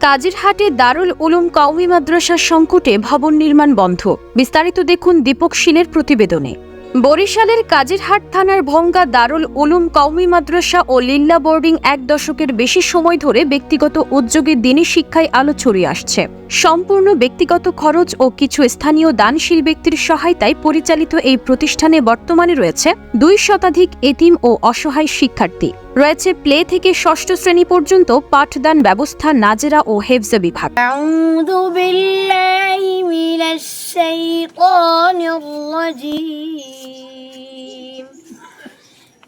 কাজিরহাটে দারুল উলুম কওমি মাদ্রাসার সংকটে ভবন নির্মাণ বন্ধ। বিস্তারিত দেখুন দীপক শীলের প্রতিবেদনে। বরিশালের কাজিরহাট থানার ভঙ্গা দারুল উলুম কওমি মাদ্রাসা ও লিল্লা বোর্ডিং এক দশকের বেশি সময় ধরে ব্যক্তিগত উদ্যোগে দিনী শিক্ষায় আলো ছড়িয়ে আসছে। সম্পূর্ণ ব্যক্তিগত খরচ ও কিছু স্থানীয় দানশীল ব্যক্তির সহায়তায় পরিচালিত এই প্রতিষ্ঠানে বর্তমানে রয়েছে দুই শতাধিক এতিম ও অসহায় শিক্ষার্থী। রয়েছে প্লে থেকে ষষ্ঠ শ্রেণি পর্যন্ত পাঠদান ব্যবস্থা, নাজেরা ও হেফজা বিভাগ। الشيطان الرجيم.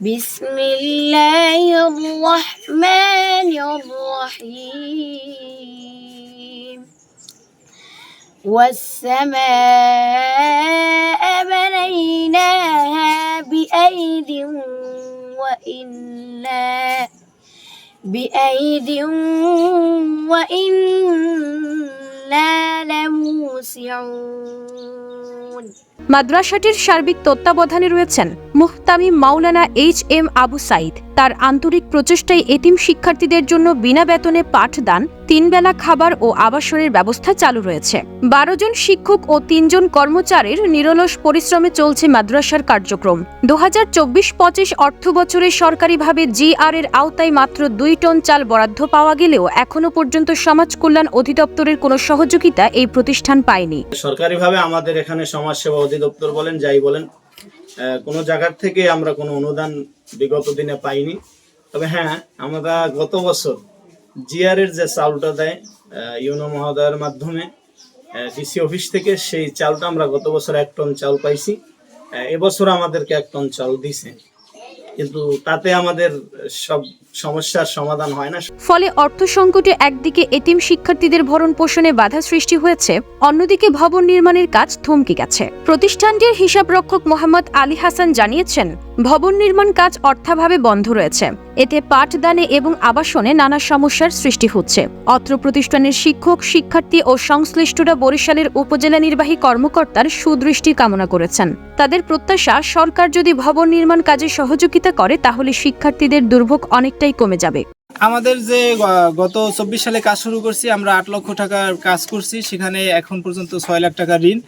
بسم الله الرحمن الرحيم. والسماء بنيناها بأيد وإنا بأيد وإنا لموسعون. মাদ্রাসাটির সার্বিক তত্ত্বাবধানে রয়েছেন মুহতামিম মাওলানা এইচ এম আবু সাইদ তার আন্তরিক প্রচেষ্টায় এতিম শিক্ষার্থীদের জন্য বিনা বেতনে পাঠদান তিন বেলা খাবার ও আবাসনের ব্যবস্থা চালু রয়েছে। বারো জন শিক্ষক ও তিনজন কর্মচারীর নিরলস পরিশ্রমে চলছে মাদ্রাসার কার্যক্রম। দু হাজার চব্বিশ পঁচিশ অর্থ বছরে সরকারিভাবে জিআর এর আওতায় মাত্র দুই টন চাল বরাদ্দ পাওয়া গেলেও এখনও পর্যন্ত সমাজ কল্যাণ অধিদপ্তরের কোনো সহযোগিতা এই প্রতিষ্ঠান পায়নি। সরকারিভাবে আমাদের এখানে সমাজসেবা অধিদপ্তর বলেন, যাই বলেন কোন জায়গার থেকে আমরা কোনো অনুদান বিগত দিনে পাইনি। তবে হ্যাঁ আমরা গত বছর জিআর এর যে চালটা দেয় ইউনো মহোদয়ের মাধ্যমে ডিসি অফিস থেকে সেই চালটা আমরা গত বছর এক টন চাল পাইছি। এবছর আমাদেরকে এক টন চাল দিছে। কিন্তু তাতে আমাদের সব সমস্যার সমাধান হয় না। ফলে অর্থ সংকটে একদিকে এতিম শিক্ষার্থীদের ভরণ পোষণে বাধা সৃষ্টি হয়েছে, অন্যদিকে ভবন নির্মাণের কাজ থমকে গেছে। প্রতিষ্ঠানটির হিসাবরক্ষক মোহাম্মদ আলী হাসান জানিয়েছেন, ভবন নির্মাণ কাজ অর্থাভাবে বন্ধ রয়েছে। এতে পাঠদানে এবং আবাসনে নানা সমস্যার সৃষ্টি হচ্ছে। অত্র প্রতিষ্ঠানের শিক্ষক, শিক্ষার্থী ও সংশ্লিষ্টরা বরিশালের উপজেলা নির্বাহী কর্মকর্তার সুদৃষ্টি কামনা করেছেন। তাদের প্রত্যাশা, সরকার যদি ভবন নির্মাণ কাজে সহযোগিতা করে, তাহলে শিক্ষার্থীদের দুর্ভোগ অনেকটাই কমে যাবে। আমাদের যে গত চব্বিশ সালে কাজ শুরু করছি, আমরা আট লক্ষ টাকার কাজ করছি। সেখানে এখন পর্যন্ত ছয় লাখ টাকা ঋণ।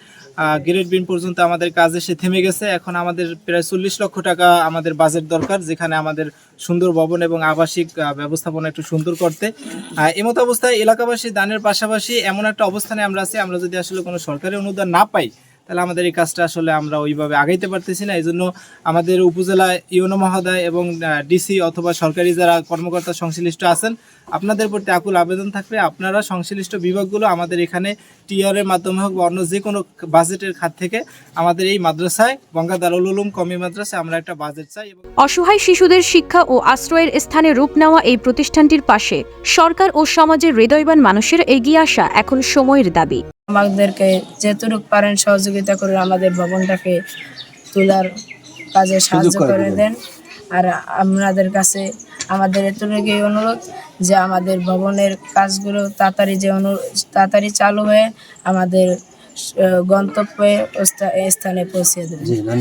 গ্রেড বিন পর্যন্ত আমাদের কাজ এসে থেমে গেছে। এখন আমাদের প্রায় চল্লিশ লক্ষ টাকা আমাদের বাজেট দরকার, যেখানে আমাদের সুন্দর ভবন এবং আবাসিক ব্যবস্থাপনা একটু সুন্দর করতে। এমতো অবস্থায় এলাকাবাসী দানের পাশাপাশি এমন একটা অবস্থানে আমরা আছি, আমরা যদি আসলে কোনো সরকারি অনুদান না পাই তাহলে আমাদের এই কাজটা আসলে আমরা ওইভাবে আগাইতে পারতেছি না। এই জন্য আমাদের উপজেলা ইউনো মহোদয় এবং ডিসি অথবা সরকারি যারা কর্মকর্তা সংশ্লিষ্ট আছেন, আপনাদের প্রতি আকুল আবেদন থাকবে। আপনারা সংশ্লিষ্ট বিভাগগুলো আমাদের এখানে টিআরের মাধ্যমে হোক বা অন্য যে কোনো বাজেটের খাত থেকে আমাদের এই মাদ্রাসায়, বঙ্গা দারুল উলুম কমি মাদ্রাসায় আমরা একটা বাজেট চাই এবং অসহায় শিশুদের শিক্ষা ও আশ্রয়ের স্থানে রূপ নেওয়া এই প্রতিষ্ঠানটির পাশে সরকার ও সমাজের হৃদয়বান মানুষের এগিয়ে আসা এখন সময়ের দাবি। আমাদেরকে যেটুক পারেন সহযোগিতা করে আমাদের ভবনটাকে তোলার কাজে সাহায্য করে দেন। আর আপনাদের কাছে আমাদের এতটুকুই অনুরোধ যে আমাদের ভবনের কাজগুলো তাড়াতাড়ি যে অনু তাড়াতাড়ি চালু হয়ে আমাদের গন্তব্যে স্থানে পৌঁছে দেবেন।